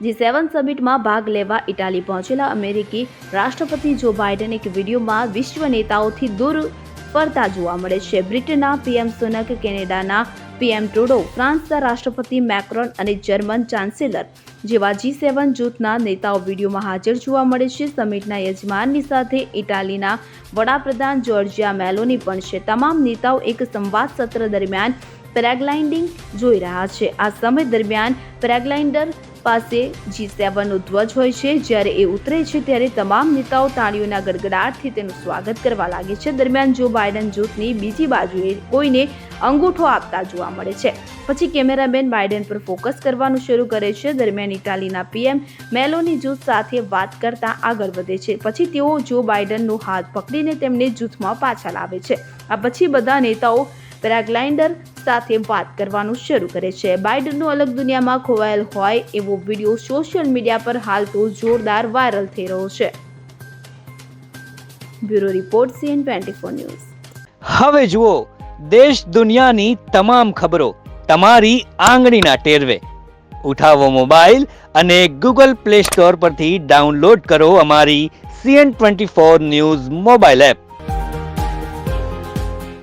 જી, સેવન સમિટમાં ભાગ લેવા ઇટાલી પહોંચેલા અમેરિકી રાષ્ટ્રપતિ જો બાઇડન એક વિડીયોમાં વિશ્વ નેતાઓથી દૂર ફરતા જોવા મળે છે. બ્રિટનના પીએમ સુનક, કેનેડાના પીએમ ટ્રુડો, ફ્રાન્સના રાષ્ટ્રપતિ મેક્રોન અને જર્મન ચાન્સેલર જેવા જી સેવન જૂથના નેતાઓ વિડીયોમાં હાજર જોવા મળે છે. સમિટના યજમાનની સાથે ઇટાલીના વડાપ્રધાન જોર્જિયા મેલોની પણ છે. તમામ નેતાઓ એક સંવાદ સત્ર દરમિયાન પેરાગ્લાઇડિંગ જોઈ રહ્યા છે. આ સમય દરમિયાન પેરાગ્લાઇડર પાસે જી સેવનનો ધ્વજ હોય છે. જ્યારે એ ઉતરે છે, ત્યારે તમામ નેતાઓ તાળીઓના ગડગડાટથી તેનું સ્વાગત કરવા લાગે છે. દરમિયાન જો બાઇડન જૂથની બીજી બાજુએ કોઈને અંગૂઠો આપતા જોવા મળે છે. પછી કેમેરામેન બાઇડન પર ફોકસ કરવાનું શરૂ કરે છે. દરમિયાન ઇટાલીના પીએમ મેલોની જૂથ સાથે વાત કરતા આગળ વધે છે. પછી તેઓ જો બાઇડનનો હાથ પકડીને તેમને જૂથમાં પાછા લાવે છે. આ પછી બધા નેતાઓ પેરાગ્લાઇડર સાથે વાત કરવાનું શરૂ કરે છે. બાઇડનનો અલગ દુનિયામાં ખોવાયેલ હોય એવો વીડિયો સોશિયલ મીડિયા પર હાલ તો જોરદાર વાયરલ થઈ રહ્યો છે. Bureau report CN twenty four news. હવે જુઓ, દેશ દુનિયાની તમામ ખબરો તમારી આંગળીના ટેરવે. ઉઠાવો મોબાઈલ અને ગૂગલ પ્લે સ્ટોર પરથી ડાઉનલોડ કરો અમારી CN twenty four news mobile app.